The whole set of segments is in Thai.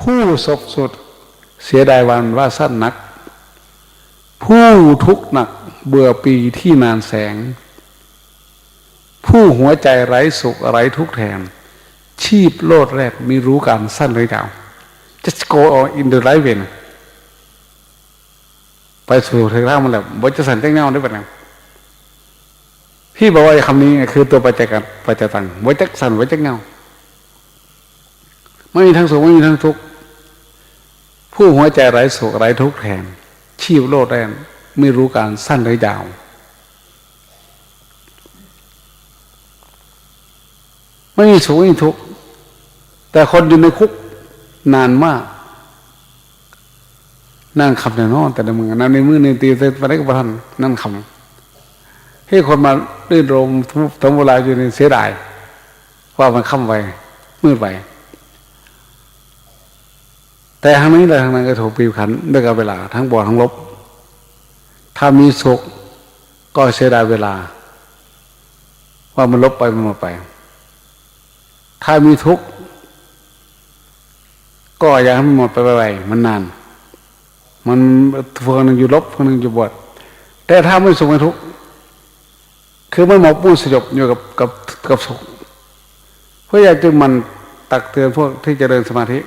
ผู้ศพสุดเสียดายวันว่าสั้นนัก ผู้ทุกข์หนักเบื่อปีที่นานแสง ผู้หัวใจไร้สุขไร้ทุกข์แทน ชีพโลดแรกมีรู้การสั้นหรือยาว just go on in the right way นไปสู่ทางล่างมันแหละบจะสันแจ้งเงาได้ปะเนี่ยพี่บอกว่าคำนี้คือตัวปัจจัยกันปัจจัยตังวัจักสันวัจักเงาไม่มีทั้งสุขไม่มีทั้งทุกข์ ผู้หัวใจไร้สุขไร้ทุกข์แทนชีพโลดแรงไม่รู้การสั้นหรือยาว ไม่มีสุขไม่มีทุกข์แต่คนอยู่ในคุกนานมาก นั่งคำแต่นอนแต่ในมือนั่นในมือในตีเสร็จไปได้กับท่านนั่งคำให้คนมาลื่นรมทั้งเวลาอยู่ในเสียดายว่ามันค่ำไปมืดไป แต่ทางนี้และทางนั้นก็ถูกปีบขันด้วยกับเวลา ทั้งบวกทั้งลบ ถ้ามีสุขก็เสียดายเวลา ว่ามันลบไปมันมาไป ถ้ามีทุกข์ก็อยากให้มันหมดไปไวๆมันนาน มันคนหนึ่งอยู่ลบคนหนึ่งอยู่บวชแต่ถ้าไม่สุขไม่ทุกข์คือไม่หมกมุ่นสยบอยู่กับกับกับสุขเพราะอยากจึงมันตักเตือนพวกที่จเจริญสมาธิ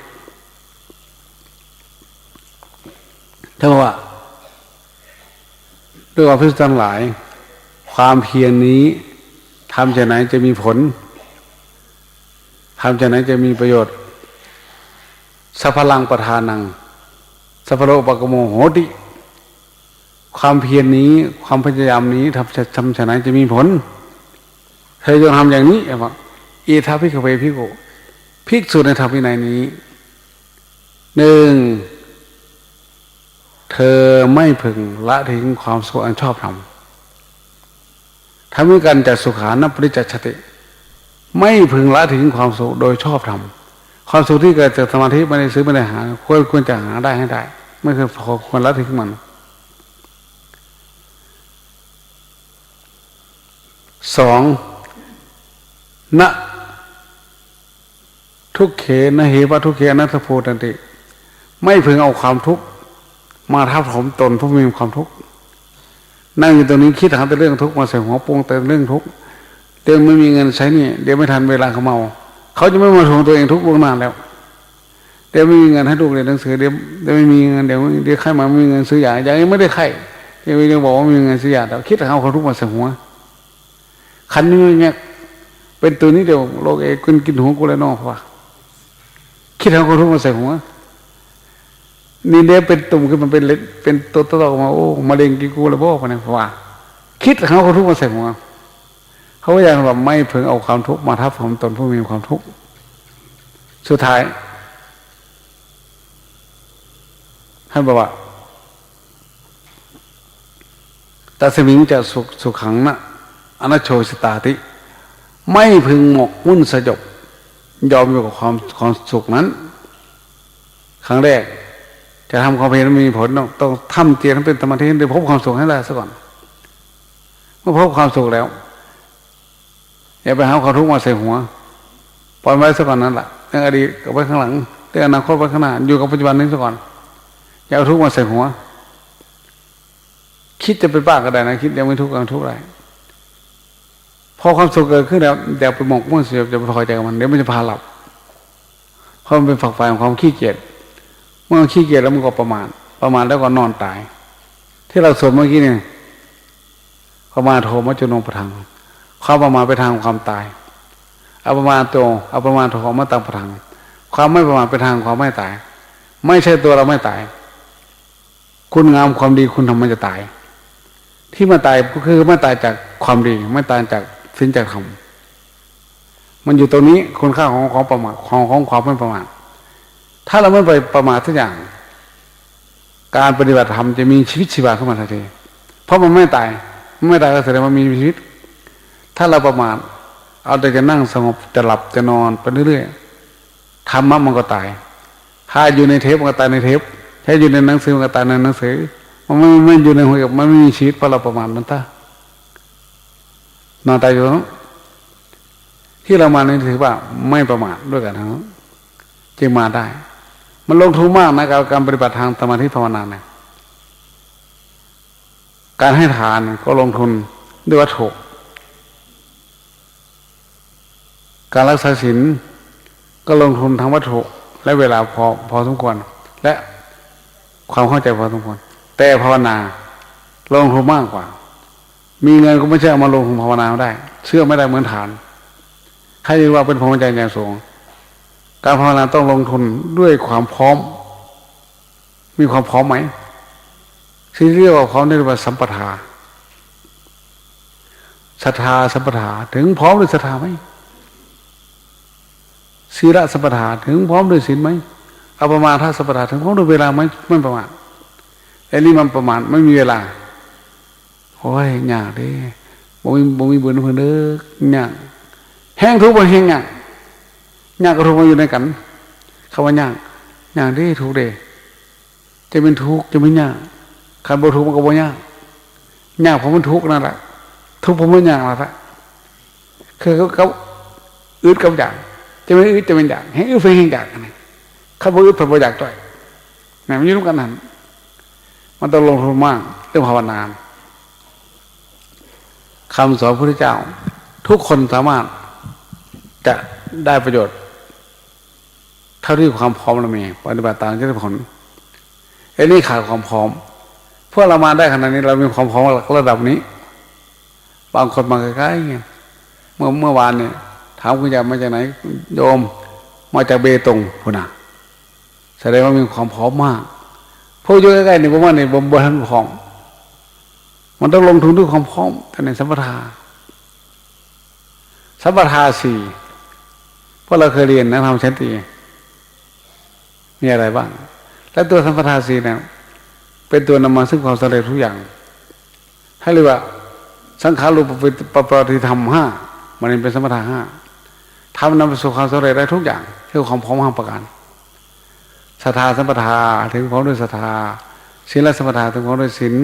ถ้าว่าด้วยความพิจารณาหลาย ความเพียรนนี้ทำจะไหนจะมีผลทำจะไหนจะมีประโยชน์สัพพลังประธานังสัพพโลปกโมโหติความเพียรนนี้ ความพยายามนี้ทำจะทำฉะไหนจะมีผล เธอจงทำอย่างนี้ว่าอีทัพพิกเวพิโกภิกษุในธรรมวินัยนี้หนึ่ง เธอไม่พึงละทิ้งความสุขอันชอบทำทำให้กันจัดสุขานัปริจัชติ ไม่พึงละทิ้งความสุขโดยชอบทำความสุขที่เกิดจากสมาธิไม่ได้ซื้อไม่ได้หาควรควรจะหาได้ให้ได้ ไม่เคยควรละทิ้งมัน สองณทุกเขนเหวะทุกเขนัทโพตันติ ไม่พึงเอาความทุกข์ มาทับถมตนผู้มีความทุกข์นั่งอยู่ตรงนี้คิดหาแต่เรื่องทุกข์มาใส่หัวปวงแต่เรื่องทุกข์เดี๋ยวไม่มีเงินใช้นี่เดี๋ยวไม่ทันเวลาเขาเมาเขาจะไม่มาทวงตัวเองทุกข์ล่วงหน้าแล้ว เดี๋ยวไม่มีเงินให้ลูกเรียนหนังสือเดี๋ยวเดี๋ยวไม่มีเงินเดี๋ยวเดี๋ยวใครมาไม่มีเงินซื้อยาอย่างนี้ไม่ได้ไข่ยังยังบอกว่ามีเงินซื้อยาแต่คิดเอาความทุกข์มาใส่หัวคันนี้เนี่ยเป็นตัวนี้เดียวโลกเองกินกินหัวกูแล้วนอกว่าคิดเอาความทุกข์มาใส่หัว นี่เดี๋ยเป็นตุ่มขึ้นมันเป็นเล็ดเป็นตัวตัวอกมาโอ้มะเร็งกินกูแล้วบอกมาเนี่ยว่า คิดเอาควาทุกข์มาใส่หัวเขาก็ยังแบบไม่เพิ่งเอาความทุกข์มาทับผมตนผู้มีความทุกข์สุดท้ายท่านบอกว่าตัสมิงจะสุขสุขังนะอนัชโชสตาติ ไม่พึงหมกมุ่นสยบยอมอยู่กับความความสุขนั้น ครั้งแรก จะทำความเพียรมีผลต้องต้องทำเตียนเป็นสมาธิให้พบความสุขให้ได้ซะก่อนเมื่อพบความสุขแล้วอย่าไปหาความทุกข์มาใส่หัวปล่อยไว้ซะก่อนนั่นแหละเรื่องอดีตกับไว้ข้างหลังเรื่องอนาคตไว้ข้างหน้าอยู่กับปัจจุบันนี้ซะก่อนอย่าเอาทุกข์มาใส่หัว คิดจะไปบ้าก็ได้นะคิดยังไม่ทุกข์กันทุกข์อะไรพอความสุขเกิดขึ้นแล้วอย่าไปหมกมุ่นเสียจะไปพอใจกับมันเดี๋ยวมันจะพาหลับเพราะมันเป็นฝักไฟของความขี้เกียจ เมื่อขี้เกียจแล้วมันก็ประมาทประมาทแล้วก็นอนตาย ที่เราสวดเมื่อกี้เนี่ยประมาทโทมัจจุนงประทังความประมาทไปทางความตายเอาประมาทตัวเอาประมาทโทมาตังประทัง ความไม่ประมาทไปทางความไม่ตาย ไม่ใช่ตัวเราไม่ตาย คุณงามความดีคุณทำมันจะตาย ที่มาตายก็คือไม่ตายจากความดี ไม่ตายจากสิ้นจากธรรมมันอยู่ตรงนี้คุณค่าของของประมาทของของความไม่ประมาท ถ้าเราไม่ไปประมาททุกอย่าง การปฏิบัติธรรมจะมีชีวิตชีวาขึ้นมาทันที เพราะมันไม่ตายไม่ตายก็แสดงว่ามีชีวิต ถ้าเราประมาทเอาแต่จะนั่งสงบจะหลับจะนอนไปเรื่อยๆธรรมะมันก็ตาย ถ้าอยู่ในเทปมันก็ตายในเทป ถ้าอยู่ในหนังสือมันก็ตายในหนังสือ มันไม่ไม่อยู่ในหัวกับมันไม่มีชีวิตเพราะเราประมาทมันตานอนตายอยู่ตรงที่เรามานี่ถือว่าไม่ประมาทด้วยกันทั้งจึงมาได้ มันลงทุนมากนะกับการปฏิบัติทางสมาธิภาวนาเนี่ยการให้ทานก็ลงทุนด้วยวัตถุการรักษาศีลก็ลงทุนทั้งวัตถุและเวลาพอพอสมควร และความเข้าใจพอสมควร แต่ภาวนาลงทุนมากกว่า มีเงินก็ไม่ใช่เอามาลงทุนภาวนาได้ เชื่อไม่ได้เหมือนฐาน ให้เรียกว่าเป็นพรหมจอย่างสูง การภาวนาต้องลงทุนด้วยความพร้อม มีความพร้อมไหมที่เรียกว่าพร้อมได้เรียกว่าสัมปทาศรัทธาสัมปทาถึงพร้อมด้วยศรัทธาไหมศีลสัมปทาถึงพร้อมด้วยศีลไหมอัปมาทสัมปทาถึงพร้อมด้วยเวลาไหมไม่ประมาทไอ้นี่มันประมาทไม่มีเวลาโอ้ยยากด้บ่มีบ่มีบุญเพิ่นเด้อยากแห้งทุกข์บ่แห้งยาก ยากกับทุกข์มันอยู่ในกันคำว่ายากยากเด้ทุกข์เด้จะเป็นทุกข์จะไม่ยากคันบ่ทุกข์มันก็บ่ยากยากเพราะมันทุกข์นั่นแหละทุกข์เพราะมันยากนั่นแหละคือเขาเขาอึดกับอยากจะไม่อึดจะเป็นอยากให้อึดเฟยแห้งอยากนะเขาบ่อึดเพราะบ่อยากต่อยแหมมันอยู่ร่วมกันนั่นมันต้องลงทุนมากเรื่องภาวนาคำสอนพระพุทธเจ้า ทุกคนสามารถจะได้ประโยชน์ เท่าที่ความพร้อมเรามีปฏิบัติตามจะได้ผลไอ้นี่ขาดความพร้อมพวกเรามาได้ขนาดนี้ เรามีความพร้อมระดับนี้ บางคนมาใกล้ๆเงี้ยเมื่อเมื่อวานเนี่ยถามคุณยายมาจากไหนโยม มาจากเบตงพุนะแสดงว่ามีความพร้อมมากพวกอยู่ใกล้ๆนี่ผมว่าในบ่มบทันพร้อมมันต้องลงทุนด้วยความพร้อมแต่ในสัมปทาสัมปทาสี่พวกเราเคยเรียนนะทำชั้นตี มีอะไรบ้าง และตัวสัมปทาสีเนี่ยเป็นตัวนำมาซึ่งความสำเร็จทุกอย่าง ให้เรียกว่า สังขารูปปปฏิธรรมห้ามันเป็นสัมปทาห้าทำนำไปสู่ความสำเร็จได้ทุกอย่างคือความพร้อมห้าประการศรัทธาสัมปทาถึงพร้อมด้วยศรัทธาศีลสัมปทาถึงพร้อมด้วยศีล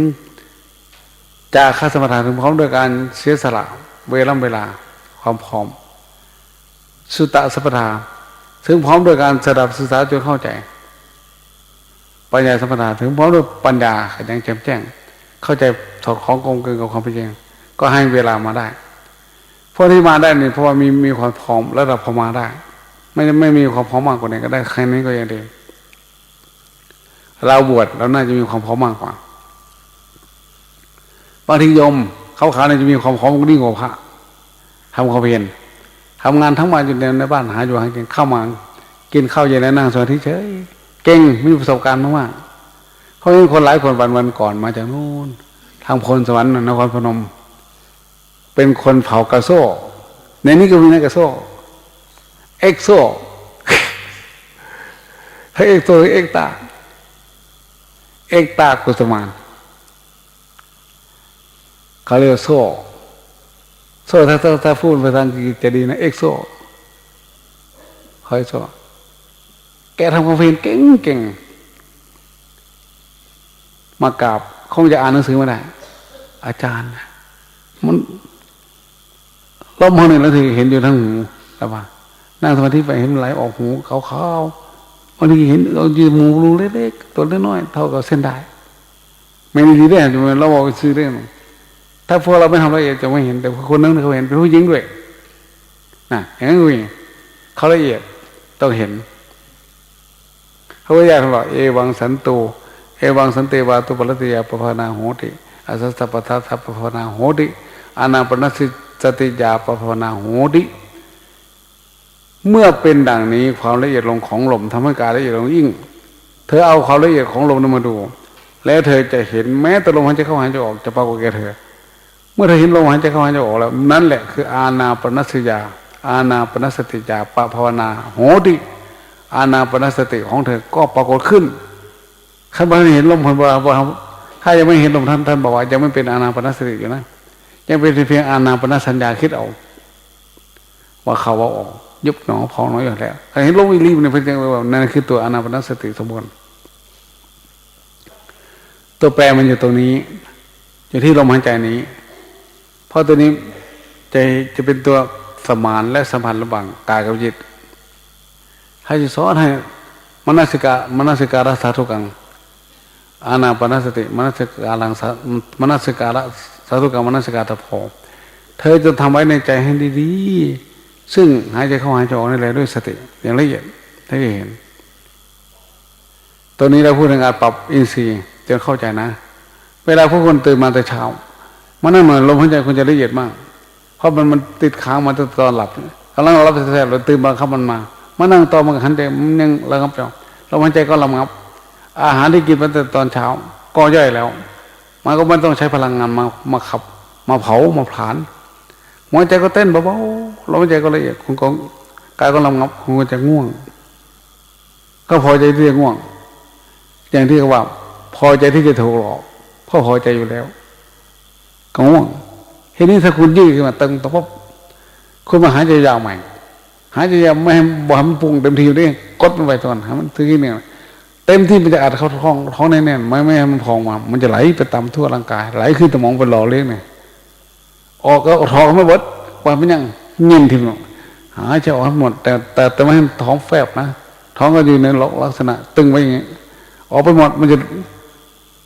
จาคาสมปทาถึงพร้อมด้วยการเสียสละเวลาเวลาความพร้อม สุตตะสัมปทา ถึงพร้อมด้วยการสดับศึกษาจนเข้าใจ ปัญญาสัมปทาถึงพร้อมด้วยปัญญาขยันแจ่มแจ้ง เข้าใจสอดคล้องกลมกลืนกับความเป็นจริงก็ให้เวลามาได้พวกที่มาได้นี่เพราะว่ามีมีความพร้อมระดับพอมาได้ ไม่ไม่มีความพร้อมมากกว่านี้ก็ได้แค่นี้ก็ยังดีเราบวชเราน่าจะมีความพร้อมมากกว่าบางทีโยมเขาขาเนี่ยจะมีความพร้อมยิ่งกว่าพระทำความเพียร ทำงานทั้งวันอยู่ในบ้านหาอยู่หากินเข้ามา กินข้าวเย็นแล้วนั่งสมาธิเฉยเก่งมีประสบการณ์มากๆเพราะมีคนหลายคนวันวันก่อนมาจากนู่นทางพลสวรรค์นครพนม เป็นคนเผากระโซ่ ในนี้ก็มีนะกระโซ่เอ็กโซ่ให้เอ็กโซ่เอ็กตาเอ็กตากุสมานเขาเรียกโซ่ โซ่ถ้าถ้าถ้าพูดภาษาอังกฤษจะดีนะเอ็กโซ่คอยโซ่แกทำความเพียรเก่งเก่งมากราบคงจะอ่านหนังสือมาได้ อาจารย์ มันล้มหัวหนึ่งแล้วทีเห็นอยู่ทั้งหูแล้วว่านั่งสมาธิไปเห็นไหลออกหูขาวๆบางทีเห็นเรายืนมูรูเล็กๆตัวน้อยๆเท่ากับเส้นได้ไม่มีได้จะเราบอกซื้อเรื่อง ถ้าพวกเราไม่ทำละเอียดจะไม่เห็น แต่คนนั้นเขาเห็นเป็นผู้หญิงด้วยนะอย่างนั้นเองเขาละเอียดต้องเห็นเขาก็อยากบอกเอวังสันตูเอวังสันเตวาตุปรติยาปภานาโหติอาสัสปทัสสะปภานาโหติอานาปนัสสติยาปภานาโหติเมื่อเป็นดังนี้ความละเอียดลงของลมทำให้การละเอียดลงยิ่ง เธอเอาความละเอียดของลมนั้นมาดู แล้วเธอจะเห็นแม้แต่ลมหายใจเข้าหายใจออกจะปรากฏแก่เธอ มื่อเธอเห็นลมหายใจเข้าหายใจออกแล้วนั่นแหละคืออาณาปณสยา อาณาปณสติยาปภาวนาโหติอาณาปณสติของเธอก็ปรากฏขึ้นขั้นบนเห็นลมพันบาถ้ายังไม่เห็นลมท่านท่านบอกว่ายังไม่เป็นอาณาปณสติอยู่นะยังเป็นเพียงอาณาปณสัญญาคิดเอาว่าเขาว่าออกยุบหนอพองน้อยอยู่แล้วเห็นลมวิรีบในเพียงว่านั่นคือตัวอาณาปณสติสมบูรณ์ตัวแปรมันอยู่ตรงนี้อยู่ที่ลมหายใจนี้ เพราะตัวนี้จะจะเป็นตัวสมานและสัมพันธ์ระหว่างกายกับจิตให้สอนให้มนสิกามนสิการะสาธุกังอานาปนสติมนสิการังสามนสิการะสาธุกังมนสิการะพอเธอจะทำไว้ในใจให้ดีๆซึ่งหายใจเข้าหายใจออกนี่แหละด้วยสติ อย่างละเอียดให้เห็นตัวนี้เราพูดถึงการปรับอินทรีย์จะเข้าใจนะ เวลาพวกคนตื่นมาแต่เช้า มันนั่นเหมือนลมหายใจคุณจะละเอียดมาก เพราะมันมันติดค้างมาตั้งตอนหลับกำลังเราหลับแท้ๆเราตื่นมาเข้ามันมามานั่งต่อมันหันใจมันยังระงับอยู่ลมหายใจก็ระงับ อาหารที่กินมาแต่ตอนเช้า ก็ย่อยแล้ว มันก็ไม่ต้องใช้พลังงานมามาขับ มาเผามาผลาญหัวใจก็เต้นเบาๆลมหายใจก็ละเอียดคุณก็กายก็ระงับคุณก็จะง่วง ก็พอใจที่จะง่วง อย่างที่เขาว่า พอใจที่จะถูกหลอกเพราะพอใจอยู่แล้ว ก็ง่วงทีนี้ถ้าคุณยืดขึ้นมาตึงตัวปุ๊บคุณมาหายใจยาวใหม่ หายใจยาวไม่ให้บ่ให้มันปรุงเต็มที่ด้วยกดมันไปตอนให้มันถึงที่เนี่ยเต็มที่มันจะอัดเข้าท้องท้องแน่นๆไม่ไม่ให้มันพองมา มันจะไหลไปตามทั่วร่างกาย ไหลขึ้นสมองไปหล่อเลี้ยงเนี่ยออกก็ท้องไม่บดปล่อยมันยังเงียบทีเดียวหายใจออกให้หมด แต่แต่แต่ไม่ให้ท้องแฟบนะท้องก็อยู่ในลักษณะ ตึงไว้อย่างนี้ออกไปหมดมันจะ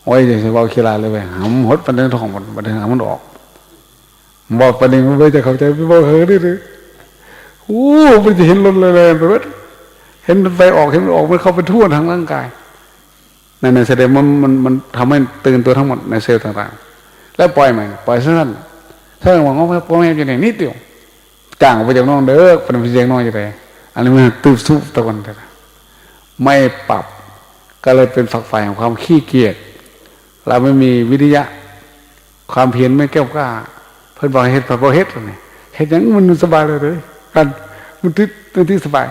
โอ้ยจะเบาคีลาเลยไปหำหดประเด็นทองหมดประเด็นหำมันออกบอกประเด็นมันไม่จะเข้าใจไม่บอกเฮ้ยนี่เลยโอ้มันจะเห็นรถเลยเลยไปเห็นไปออกเห็นออกมันเข้าไปทั่วทั้งร่างกายนั่นในแสดงมันมันมันทำให้ตื่นตัวทั้งหมดในเซลล์ต่างๆ แล้วปล่อยมันปล่อยสั้นถ้าหวังว่าพ่อแม่จะไหนนิดเดียวจ้างไปจากน้องเด้อเป็นเสียงน้อยจะได้อันนี้มันตืบซุบตะวันแต่ไม่ปรับ ก็เลยเป็นฝักฝ่ายของความขี้เกียจ เราไม่มีวิทยะ ความเพียรไม่แก้วกล้า เพิ่นบอกให้เฮ็ดพระเฮ็ดเลยเฮ็ดหยังมันสบายเลยเลยกันมันติดมันที่สบาย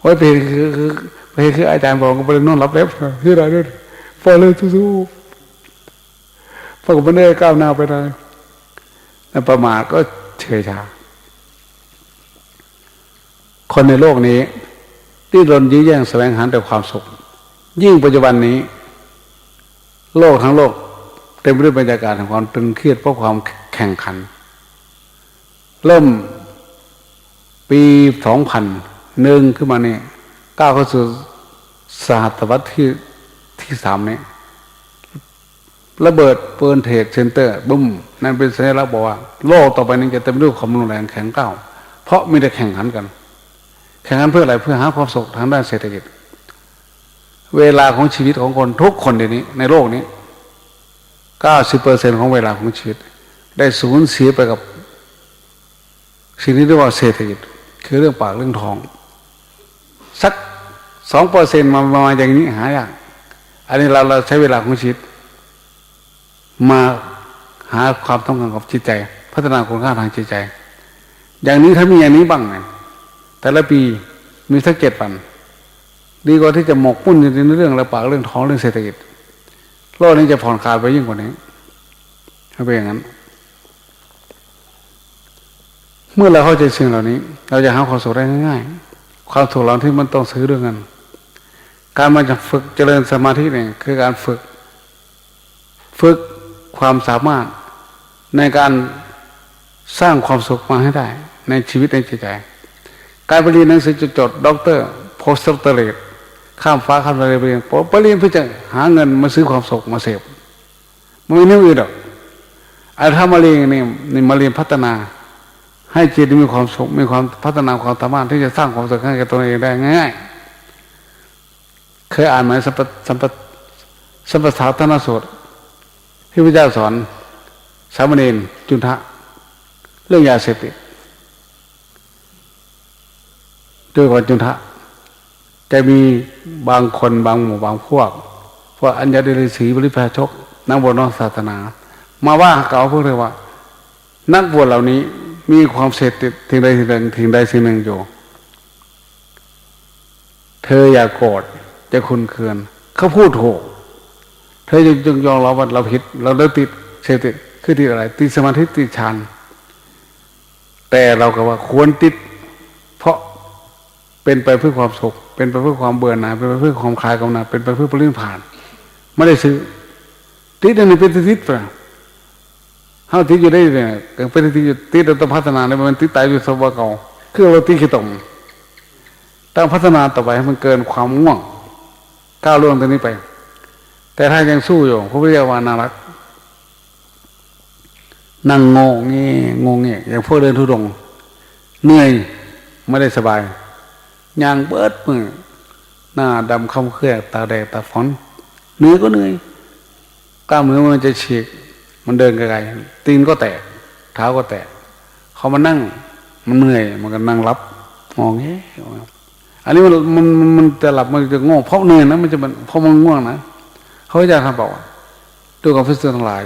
โอ้ยเฮ็ดคือคือเฮ็ดคืออาจารย์บอกก็ไปนอนรับเล็บคืออะไรด้วยพอเลยสู้ๆพอก็ไม่ได้ก้าวหน้าไปได้แล้วประมาทก็เฉยชาคนในโลกนี้ที่รนยื้อแย่งแสวงหาแต่ความสุข ยิ่งปัจจุบันนี้ โลกทั้งโลก เต็มไปด้วยบรรยากาศของความตึงเครียดเพราะความแข่งขัน เริ่มปีสองพันหนึ่งขึ้นมาเนี่ยก้าวเข้าสู่ศตวรรษที่ที่สามเนี่ยระเบิดเปิร์นเทรดเซ็นเตอร์บุ้มนั่นเป็นสัญลักษณ์บอกว่า โลกต่อไปนี้จะเต็มไปด้วยความรุนแรงแข็งก้าวเพราะมีแต่แข่งขันกัน แข่งขันเพื่ออะไรเพื่อหาความสุขทางด้านเศรษฐกิจ เวลาของชีวิตของคนทุกคนเดี๋ยวนี้ ในโลกนี้เก้าสิบเปอร์เซ็นของเวลาของชีวิต ได้สูญเสียไปกับ สิ่งที่เรียกว่าเศรษฐกิจ คือเรื่องปากเรื่องทอง สักสองเปอร์เซ็นมาประมาณอย่างนี้หายากอันนี้เราเราใช้เวลาของชีวิต มาหาความต้องการของจิตใจ พัฒนาคุณค่าทางจิตใจ อย่างนี้ถ้ามีอย่างนี้บ้างเนี่ยแต่ละปีมีสักเจ็ดวัน ดีกว่าที่จะหมกมุ่นอยู่ในเรื่องอะปากเรื่องท้องเรื่องเศรษฐกิจโลกนี้จะผ่อนคลายไปยิ่งกว่านี้ถ้าเป็นอย่างนั้น เมื่อเราเข้าใจสิ่งเหล่านี้ เราจะหาความสุขได้ง่าย ๆ ความสุขเราที่มันต้องซื้อด้วยเงินการมาจะฝึกเจริญสมาธิเนี่ยคือการฝึก ฝึกความสามารถในการสร้างความสุขมาให้ได้ ในชีวิตในจิตใจ การไปเรียนหนังสือจดจดด็อกเตอร์โพสต์เตอร์เลต ข้ามฟ้าข้ามทะเลไปเรียนไปเรียนเพื่อจะหาเงินมาซื้อความสุขมาเสพมันไม่นื่งอื่นหรอกไอ้ถ้ามาเรียนนี่นี่มาเรียนพัฒนา ให้จิตมีความสุขมีความพัฒนาความสามารถที่จะสร้างความสุขให้กับตัวเองได้ง่ายๆเคยอ่านไหมสัมปสัมปสัมปสาธนสูตรที่พระเจ้าสอนสามเณรจุนทะ เรื่องยาเสพติดด้วยก่อนจุนทะ จะมีบางคนบางหมู่บางพวกพวกอัญญาเดลิสีบริพาชก นักบวชนอกศาสนา มาว่าเก่าพวกเรียว่า นักบวชเหล่านี้มีความเสพติดทิ้งใดทิ้งหนึ่งทิ้งใดสิ่งหนึ่งอยู่ เธออย่าโกรธจะคุณเคือนเขาพูดถูก เธอจึงยอมรับว่าเราผิด เราเลิกติดเสพติดคือติดอะไร ติดสมาธิติดฌานแต่เราก็ว่าควรติด เพราะเป็นไปเพื่อความสุข เป็นไปเพื่อความเบื่อหน่ายเป็นไปเพื่อความคลายกำหนัดเป็นไปเพื่อปลื้มผ่าน ไม่ได้ซื้อติดอันนี้เป็นติดเปล่าเฮาติดอยู่ได้เนี่ยเป็นติดอยู่ติดเราต้องพัฒนาในมันติดตายอยู่สบายเก่าคือเราติดขี้ตมต้องพัฒนาต่อไปให้มันเกินความง่วง ก้าวล่วงตรงนี้ไป แต่ถ้ายังสู้อยู่พระพุทธเจ้าวานารักนั่งงงเงี้งงเงี้อย่างพวกเดินทุดงเหนื่อยไม่ได้สบาย ยางเบิดมือหน้าดำคำเครียดตาแดงตาฝอนเหนื่อยก็เหนื่อยกล้ามเนื้อมันจะฉีก มันเดินไกลๆตีนก็แตก เท้าก็แตกเขามานั่ง มันเหนื่อย มันก็นั่งรับมองเงี้ยอันนี้มันมันมันจะหลับมันจะง่วงเพราะเหนื่อยนะมันจะมันเพราะมันง่วงนะเขาจะทำบอกดูกับฟิสิกส์ทั้งหลาย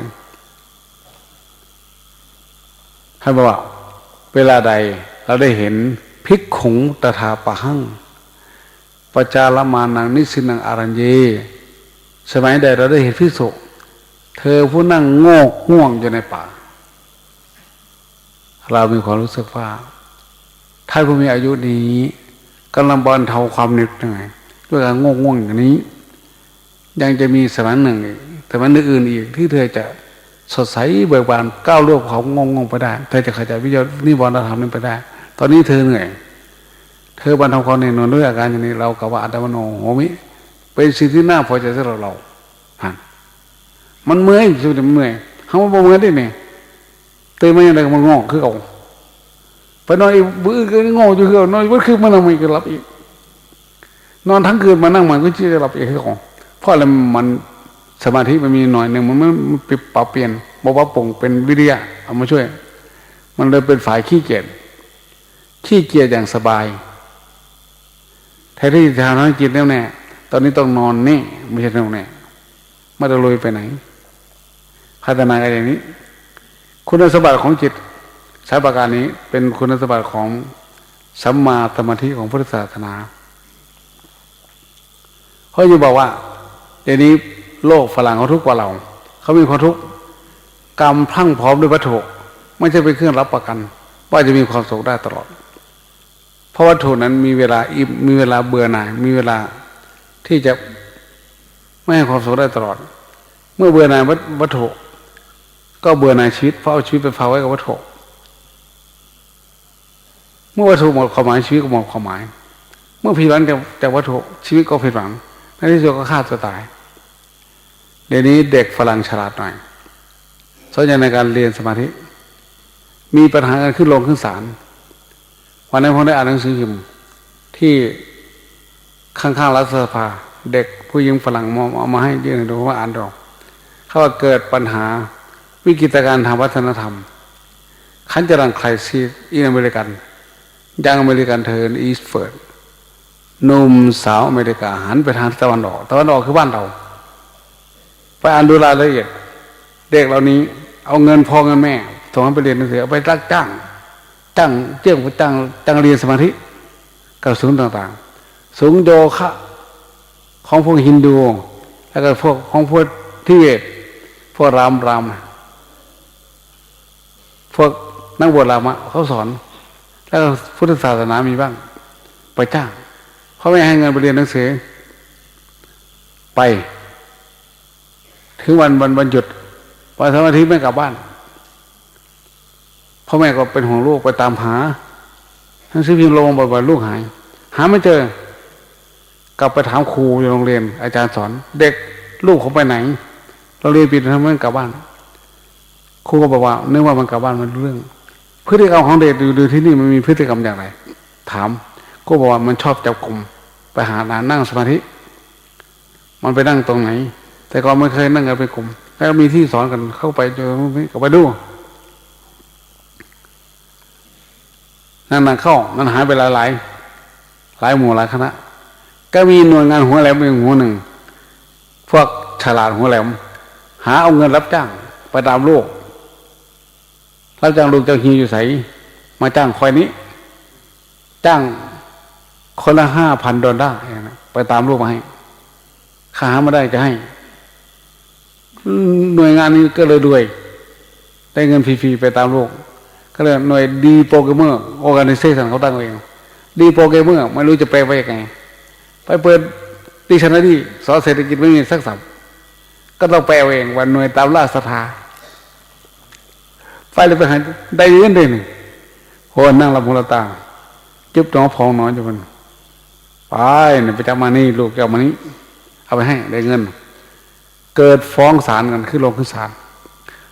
ให้บอกว่าเวลาใดเราได้เห็น พิกขุงตถาปะหังปจารมานังนิสินังอารัญเย สมัยใดเราได้เห็นพิสุเธอผู้นั่งโง่ง่วงอยู่ในป่า เรามีความรู้สึกว่าท่านผู้มีอายุนี้กำลังบรรเทาความเหน็ดเหนื่อยด้วยการง่วงง่วงอย่างนี้ ยังจะมีสมัยหนึ่งอีกสมัยอื่นอีกที่เธอจะสดใสเบิกบานก้าวล่วงควางงงงไปได้ เธอจะขจายวิญญาณนิวรณธรรมนี้ไปได้ อนนี้เธอเหนื่อย เธอบรรเทาความเหน็ดเหนื่อยด้วยอาการอย่างนี้เรากับว่าอัตมโนโหมิ เป็นสิ่งที่น่าพอใจสำหรับเราหันมันเมื่อยสุดมันเมื่อยเขาบอกเมื่อยได้เนี่ยตื่นมาอย่างไรก็มันงอกคือเอาไปนอนอีกบื้อก็งออยู่คือเอานอนบื้อคือมันทำไมก็หลับอีก นอนทั้งคืนมานั่งมันก็จะหลับอีกคือเอาเพราะอะไรมันสมาธิมันมีหน่อยหนึ่งมันไม่ปรับเปลี่ยนบอกว่าป่งเป็นวิริยะเอามาช่วย มันเลยเป็นฝ่ายขี้เกียจ ขี้เกียจอย่างสบายแทนที่จะทำให้จิตแน่วแน่ตอนนี้ต้องนอนนี่ไม่ใช่แน่วแน่ไม่ได้ลอยไปไหนพัฒนากันอย่างนี้ คุณสมบัติของจิตสายประการนี้เป็นคุณสมบัติของสัมมาสมาธิของพุทธศาสนาเขาจะบอกว่าเดี๋ยวนี้โลกฝรั่งเขาทุกข์กว่าเรา เขามีความทุกข์กรรมพรั่งพร้อมด้วยวัตถุ ไม่ใช่เป็นเครื่องรับประกัน ว่าจะมีความสุขได้ตลอด เพราะวัตถุนั้นมีเวลาอิ่มมีเวลาเบื่อหน่าย มีเวลาที่จะไม่ให้ความสุขได้ตลอด เมื่อเบื่อหน่ายวัตถุ ก็เบื่อหน่ายชีวิตเพราะเอาชีวิตไปฝากไว้กับวัตถุเมื่อวัตถุหมดความหมายชีวิตก็หมดความหมาย เมื่อผิดหวังจากวัตถุชีวิตก็ผิดหวังในที่สุดก็ฆ่าตัวตายเดี๋ยวนี้เด็กฝรั่งฉลาดหน่อยสนใจในการเรียนสมาธิ มีปัญหาการขึ้นลงขึ้นศาล วันนั้นผมได้อ่านหนังสือพิมพ์ที่ข้างๆรัฐสภา เด็กผู้หญิงฝรั่งมอเอามาให้ยื่นดูว่าอ่านดอก เขาว่าเกิดปัญหาวิกฤตการทางวัฒนธรรม ขันจะรังใครซีอินอเมริกันยังอเมริกันเทิร์นอีสเฟิร์ดหนุ่มสาวอเมริกาหันไปทางตะวันออกตะวันออกคือบ้านเราไปอ่านดูรายละเอียด เด็กเหล่านี้ เอาเงินพ่อเงินแม่ส่งไปเรียนหนังสือเอาไปรักจ้าง จ้งเจ้าจ้างจ้งเรียนสมาธิกับศูนย์ต่างๆ สูงโยคะของพวกฮินดู แล้วก็พวกของพวกทิเบตพวกรามรามพวกนักบวชรามะเขาสอน แล้วพุทธศาสนามีบ้างไปจ้างเขาไม่ให้เงินไปเรียนหนังสือ ไป ถึงวันวันวันหยุดวันสมาธิไม่กลับบ้าน พ่อแม่ก็เป็นห่วงลูกไปตามหาหนังสือพิมพ์ลงบ่อยๆลูกหาย หาไม่เจอ กลับไปถามครูอยู่โรงเรียน อาจารย์สอน เด็กลูกเขาไปไหน เราเรียนปิดทำไมกลับบ้าน ครูก็บอกว่าเนื่องว่ามันกลับบ้านมันเรื่อง พฤติกรรมของเด็กดูที่นี่มันมีพฤติกรรมอย่างไร ถาม ก็บอกว่ามันชอบจับกลุ่มไปหาหานนั่งสมาธิ มันไปนั่งตรงไหน แต่ก่อนไม่เคยนั่งกันเป็นกลุ่มแล้วมีที่สอนกันเข้าไปเจอก็ไปดู นั่นเข้านั่นหายไปหลายหลายหลายหมู่หลายคณะ ก็มีหน่วยงานหัวแหลมเป็นหัวหนึ่ง พวกฉลาดหัวแหลม หาเอาเงินรับจ้างไปตามโลกรับจ้างลูกเจ้าฮีอยู่ใสมาจ้างคอยนี้ จ้างคนละห้าพันดอลลาร์ไปตามลูกมาให้ขาหามาได้จะให้ หน่วยงานนี้ก็เลยด้วย ได้เงินฟรีๆไปตามโลก ก็เลยหน่วยดีโปรแกรมเมอร์โอแการิเซชันเขาตั้งเองดีโปรแกรมเมอร์ไม่รู้จะแปลว่ายังไง ไปเปิดดิชันนารีสอนเศรษฐกิจไม่มีสักสับก็ต้องแปลเองวันหน่วยตามล่าสถาไฟเลยไปหาได้เงินเดือนโหนั่งหลับหูหลับตา จุบน้องพองนอนอยู่มันไปเนี่ยไปจับมานี่ลูกจับมานี้ เอาไปให้ได้เงิน เกิดฟ้องศาลกันขึ้นลงขึ้นศาล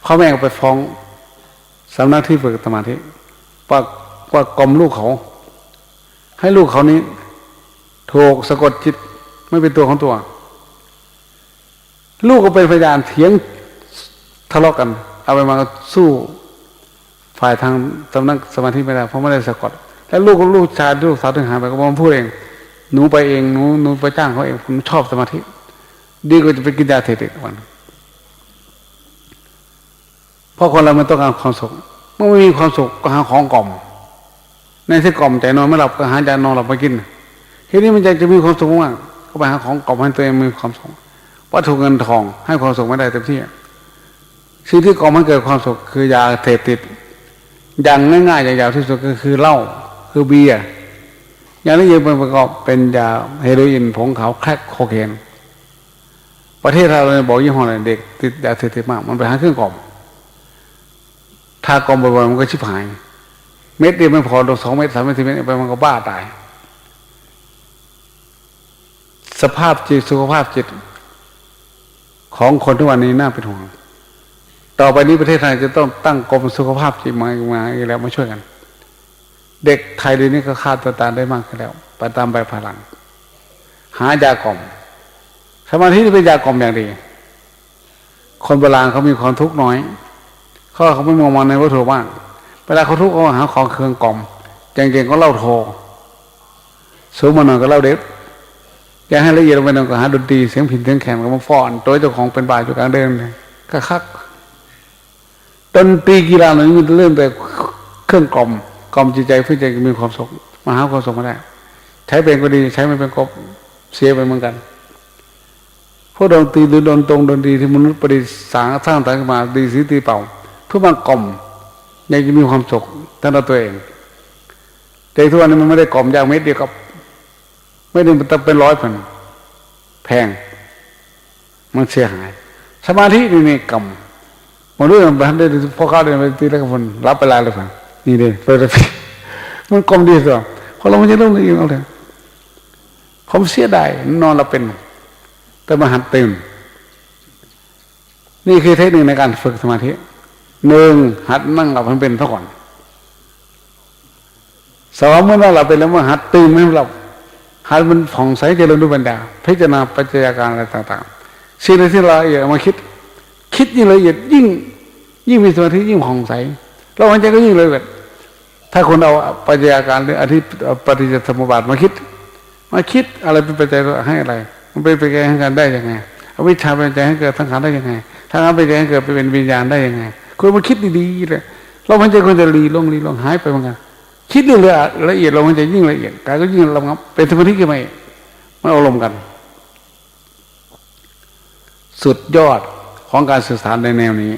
เขาแม่ก็ไปฟ้อง สำนักที่ฝึกสมาธิว่าว่ากลมลูกเขา ให้ลูกเขานี้ถูกสะกดจิตไม่เป็นตัวของตัว ลูกก็เป็นพยานเถียงทะเลาะกัน เอาไปมาสู้ฝ่ายทางสำนักสมาธิไม่ได้เพราะไม่ได้สะกด แล้วลูกก็ลูกชายลูกสาวถึงหายไปก็มาพูดเอง หนูไปเองหนูหนูไปจ้างเขาเองผมชอบสมาธิ ดีกว่าจะไปกินยาเสพติดวัน เพราะคนเรามันต้องการความสุข เมื่อไม่มีความสุขก็หาของกล่อม ในที่กล่อมใจนอนไม่หลับก็หายานอนหลับมากิน ทีนี้มันจะจะมีความสุขมากก็ไปหาของกล่อมให้ตัวเองมีความสุขวัตถุเงินทองให้ความสุขไม่ได้เต็มที่สิ่งที่กล่อมให้เกิดความสุขคือยาเสพติด อย่างง่ายๆอย่างยาวที่สุดก็คือเหล้าคือเบียร์อย่างนี้ยังเป็นประกอบเป็นยาเฮโรอีนผงขาวแครกโคเคนประเทศเราเลยบอกยี่ห้ออะไรเด็กติดยาเสพติดมาก มันไปหาเครื่องกล่อม ถ้ากอมบ่อยๆมันก็ชิบหาย เม็ดเดียวไม่พอดอกสองเม็ดสามเม็ดสี่เม็ดไปมันก็บ้าตาย สภาพจิตสุขภาพจิต ของคนทุกวันนี้น่าเป็นห่วง ต่อไปนี้ประเทศไทยจะต้องตั้งกรมสุขภาพจิตมามาอีกแล้วมาช่วยกัน เด็กไทยเดี๋ยวนี้ก็ฆ่าตัวตายได้มากขึ้นแล้วไปตามใบพลัง หายากล่อมสมาธิเป็นยากล่อมอย่างดี คนโบราณเขามีความทุกข์น้อย เขาเขาไม่มองมันในวัตถุมากเวลาเขาทุกข์เขาหาของเครื่องกล่อมเก่งๆก็เล่าโทสูงมาหน่อยก็เล่าเด็ดอยากให้ละเอียดลงไปหน่อยก็หาดนตรีเสียงผินเสียงแขนก็มาฟ้อนตัวเจ้าของเป็นบ่ายอยู่กลางเดินเลยก็คักดนตรีกีฬาเหล่านี้มันเริ่มแต่เครื่องกล่อมกล่อมจิตใจเพื่อใจมีความสุขมาหาความสุขมาได้ ใช้เป็นก็ดีใช้ไม่เป็นก็เสียไปเหมือนกันพวกดนตรีหรือดนตรงดนตรีที่มนุษย์ประดิษฐ์สร้างสร้างสรรค์ขึ้นมาดีสีตีเป่า เพื่อมากล่อมอยากจะมีความสุขทั้งตัวเองแต่ทุกวันนี้มันไม่ได้กล่อมอย่างเม็ดเดียวกับ ไม่ได้ต้องเป็นร้อยพันแพง มันเสียหาย สมาธินี่นี่กล่อมมันรู้มันได้พอเข้าเดินไปตีแล้วก็มันรับไปลายเลยฝันนี่เลยเปิดไปมันกล่อมดีสุดเพราะเราไม่ใช่เรื่องอื่นเอาเลยผมเสียดายนอนเราเป็น แต่มาหัดตื่นนี่คือเทคนิคในการฝึกสมาธิ หนึ่งหัดนั่งหลับให้เป็นซะก่อนสองเมื่อนั่งหลับไปแล้วเมื่อหัดตื่นไม่หลับหัดมันผ่องใสเจริญด้วยปัญญาพิจารณาปัจจัยการอะไรต่างๆสิ่งที่ละเอียดมาคิด คิดยิ่งละเอียดยิ่ง ยิ่งมีสมาธิยิ่งผ่องใสเราหันใจก็ยิ่งละเอียดถ้าคนเอาปัจจัยการหรืออธิปฏิจจสมุปบาทมาคิด มาคิดอะไรเป็นปัจจัยให้อะไร มันเป็นปัจจัยให้การได้ยังไงอวิชชาเป็นปัจจัยให้เกิดสังขารได้ยังไงทางนั้นเป็นปัจจัยให้เกิดเป็นวิญญาณได้ยังไง คุณมาคิดดีๆเลยเรามันจะควรจะรีลงรีลงหายไปเหมือนกันคิดเรื่องละเอียดเรามันจะยิ่งละเอียดกายก็ยิ่งระงับเป็นสมาธิขึ้นมามันอารมณ์กัน สุดยอดของการสื่อสารในแนวนี้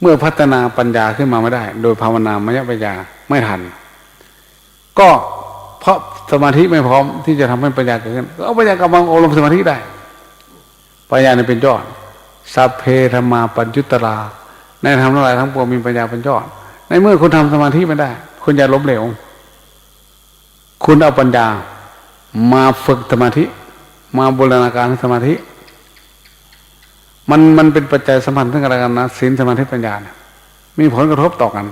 เมื่อพัฒนาปัญญาขึ้นมาไม่ได้ โดยภาวนามยปัญญาไม่ทัน ก็เพราะสมาธิไม่พร้อมที่จะทำให้ปัญญาเกิดขึ้นเอาปัญญากำลังอบรมสมาธิได้ ปัญญาเนี่ยเป็นยอดสัพเพธรรมาปัญจุตรา ในทั้งหลายทั้งปวงมีปัญญาเป็นยอด ในเมื่อคุณทำสมาธิไม่ได้ คุณอย่าล้มเหลว คุณเอาปัญญา มาฝึกสมาธิ มาบูรณาการสมาธิ มันมันเป็นปัจจัยสมพันธ์ทั้งกันกันนะศีลสมาธิปัญญาเนะมีผลกระทบต่อกัน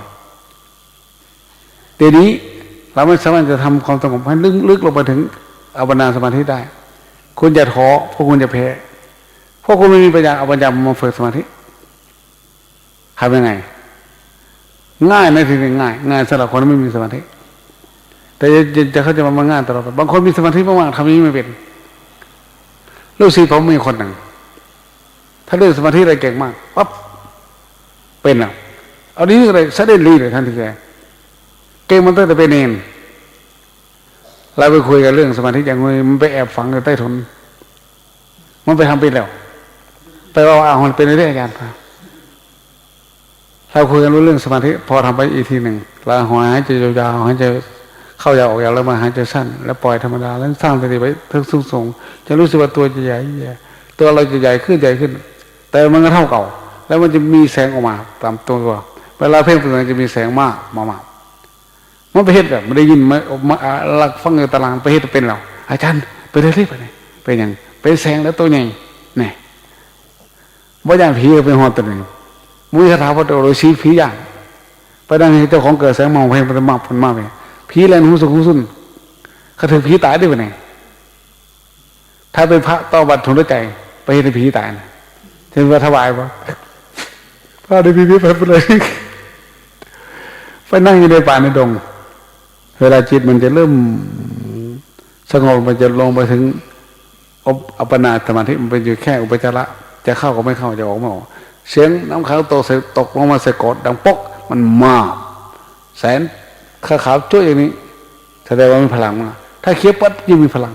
ทีนี้เราไม่สามารถจะทำความสงบให้ลึกลึกลงไปถึงอัปนาสมาธิได้ คุณอย่าท้อพราะคุณจะแพ้พราะคุณไม่มีปัญญาเอาปัญญามาฝึกสมาธิ ทำยังไง ง่ายในที่นี้ง่าย ง่ายสำหรับคนที่ไม่มีสมาธิ แต่จะจะเขาจะมาง่ายตลอดบางคนมีสมาธิมากๆทำนี้ไม่เป็นลูกศิษย์ผมมีคนหนึ่ง ถ้าเรื่องสมาธิอะไรเก่งมากปั๊บเป็นอะเอานี้อะไรสะเด็นรีเลยท่านที่แกเก่งมันตั้งแต่เป็นเนนเราไปคุยกันเรื่องสมาธิอย่างงี้มันไปแอบฝังอยู่ใต้ถุนมันไปทำเป็นแล้วไปว่าเอามันเป็นเรื่องอาจารย์ เราคุยกันรู้เรื่องสมาธิพอทำไปอีกทีหนึ่งเราหายใจยาวๆหายใจเข้ายาวออกยาวแล้วมาหายใจสั้น แล้วปล่อยธรรมดาแล้วสร้างสติไว้ทั้งสูงส่งจะรู้สึกว่าตัวจะใหญ่ตัวเราจะใหญ่ขึ้นใหญ่ขึ้น แต่มันก็เท่าเก่า แล้วมันจะมีแสงออกมาตามตัวตัวเวลาเพ่งตัวจะมีแสงมากมากมันไปเห็ดแบบไม่ได้ยินมาหลักฟังในตารางไปเห็ดเป็นเราอาจารย์ไปเรื่อยไปเลยเป็นอย่างเป็นแสงแล้วตัวใหญ่นี่บ่ย่านผีเป็นหอตัวหนึ่ง มุ้ยคาถาพระโตโรชีผีอย่างไปดังเจ้าของเกิดแสงมองเพลงมันมาพันมาไปผีแรงหูสุขหูสุนเขาถือผีตายได้ปะเนี่ยถ้าเป็นพระต่อบัตรทุนใจ ไปเห็นผีตายนะถึงว่าถวายปะพระได้ผีผีไปเลยไปนั่งอยู่ในป่าในดง เวลาจิตมันจะเริ่มสงบมันจะลงไปถึงอบอัปปนาสมาธิมันเป็นอยู่แค่อุปจาระจะเข้าก็ไม่เข้าจะออกไม่ออก เสียงน้ำค้างตกใส่ตกลงมาใส่กอดดังปก มันมาแสนข้าขาวช่วยอย่างนี้แสดงว่ามีพลังมาถ้าเคี้ยวปั๊บยิ่งมีพลัง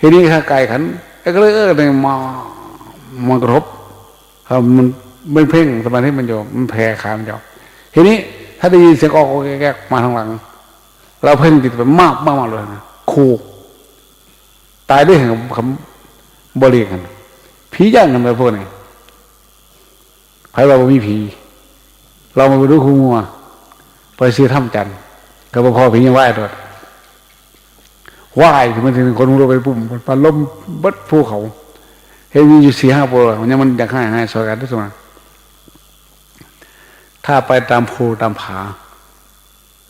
ทีนี้ข้าไก่ขันไอ้ก็เลยเออเนี่ยมามันกระทบครับมันไม่เพ่งสมาธิมันโยมมันแผ่ขามนโยมทีนี้ ถ้าได้ยินเสียงออกแกกมาทางหลัง เราเพ่งติดไปมากมากมากเลยนะคู่ตายด้วยเหตุคำบริกันผีย่างกันไปพวกนี้ ใครว่าบ่มีผี เรามาไปดูคู่มัวไปซื้อถ้ำจันทร์ก็บ่พอผียังไหวตัวไหวถึงมันถึงคนรู้ไปปุ่มปลมบดภูเขาเห็นมีอยู่สี่ห้าปัวมันยังมันอยากให้ให้สอยกันทุกส่วนถ้าไปตามภูตามผา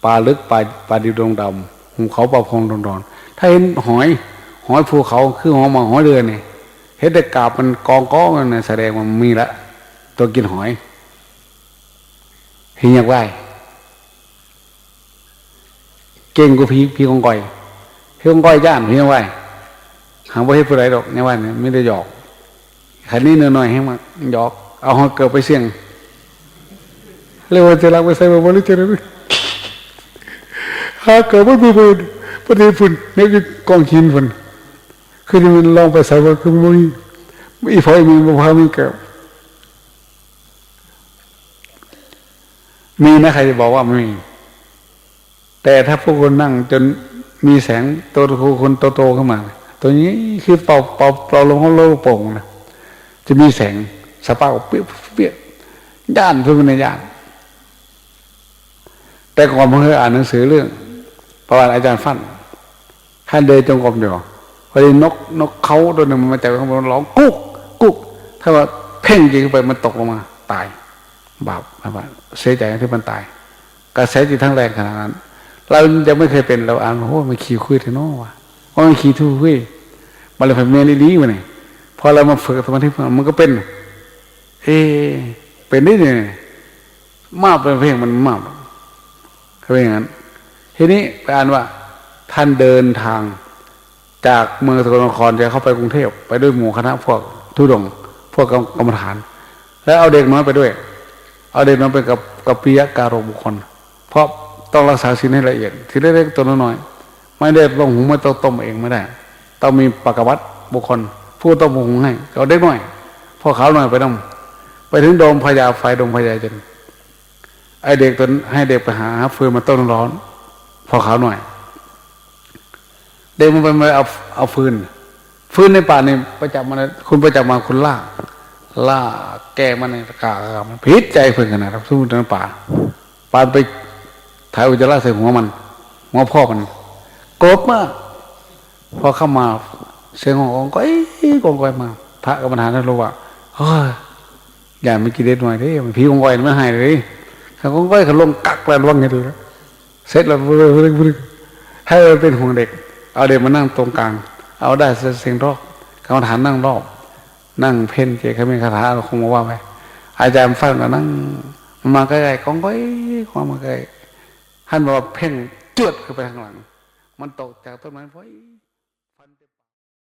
ป่าลึกป่าป่าดิบดงดำหุเขาป่าพงดงดอนถ้าเห็นหอย หอยภูเขาคือหอยมาหอยเรือเนี่ยเห็นแต่กาบมันกองก้องกันนแสดงมันมีละ ตัวกินหอยเห็นอยากไหวเก่งกว่าพีพีกองก้อยพีกองก้อยย่านพียังไหวหางว่าให้ผู้ใดดอกเนี่ยว่าเนี่ยไม่ได้หยอกขันนี้เนื้อหน่อยให้มาหยอก เอาหอยเกิดไปเสี่ยงเรียกว่าจะรักไปใส่มาบริจาคหาเกิดว่ามีปืนปฏิฝุ่นนี่คือกองหินฝุ่นคือมันลองไปใส่ว่าคือมันมีอีพอยมีมะพร้าวมีเกิด มีนะใครจะบอกว่าไม่มี แต่ถ้าพวกคนนั่งจนมีแสงตัวคนโตๆขึ้นมา ตัวนี้คือเป่าเป่าเป่าลงห้องโลกโป่งนะจะมีแสงสปาเปี้ยเปี้ยย่านเพื่อนในย่านแต่ก่อนผมเคยอ่านหนังสือเรื่อง ประวัติอาจารย์ฟั่นท่านเดินจงกรมอยู่พอดีนกนกเขาตัวหนึ่งมันมาจากข้างบนร้องกุ๊กกุ๊กถ้าว่าเพ่งยิงไปมันตกลงมา ตาย บาปบาปเสียใจที่มันตายกระแสจิตทั้งแรงขนาดนั้น เรายังไม่เคยเป็นเราอ่านโอ้มันขี่คุยที่โน่วะว่ามันขี่ทุคุยมันเลยเป็นเมนดีมาเนี่ยพอเรามาฝึกสมาธิมันก็เป็น เอ เป็นได้เนี่ยมากเป็นเพลงมันมากเขาเป็นอย่างนั้น ทีนี้ไปอ่านว่า ท่านเดินทางจากเมืองสกลนครจะเข้าไปกรุงเทพไปด้วยหมู่คณะพวกทุดงพวกกรรมฐาน แล้วเอาเด็กน้อยไปด้วย เอาเด็กน้อยไปกับกับปิยการบุคคล เพราะต้องรักษาศีลให้ละเอียดทีเล็กๆตัวน้อยๆไม่ได้ลงหุงไม่ต้องต้มเองไม่ได้ ต้องมีปากวัตบุคคล ผู้ต้มหุงให้เอาเด็กน้อยพ่อขาวหน่อยไปนำไปถึงโดมพญาไฟโดมพญาจนไอเด็กตนให้เด็กไปหาฟืนมาต้นร้อนพอขาวหน่อย เด็กมันไปมาเอาเอาฟืนฟืนในป่านี่ประจับมันคุณประจับมาคุณล่า ล่าแกมันในกามันพิษใจเพื่อนขนาดสู้ในป่าปานไปถ่ายอุจจาระใส่หัวมันหัวพ่อมันโกรธมากพอเข้ามาเสียงของกองก้อยกองก้อยมา พระกรรมฐานท่านรู้ว่าเฮ้ยอย่าม่กิเด็ดหน่อยเด้มันผีกองก้อยไม่ให้เลยถ้ากองก้อยเขาลงกักแล้วว่างไงดีแล้วเสร็จแล้วให้เป็นห่วงเด็ก เอาเด็กมานั่งตรงกลาง เอาได้เสียงรอบกรรมฐานนั่งรอบ นั่งเพ่นเจคเป็นคาถาเราคงมาว่าไปอาจารย์ฟังก็นั่งมาใกล้ๆกองก้อยความมาใกล้ท่านบอกว่าเพ่งจวดเข้าไปข้างหลัง มันตกจากต้นไม้ไฟ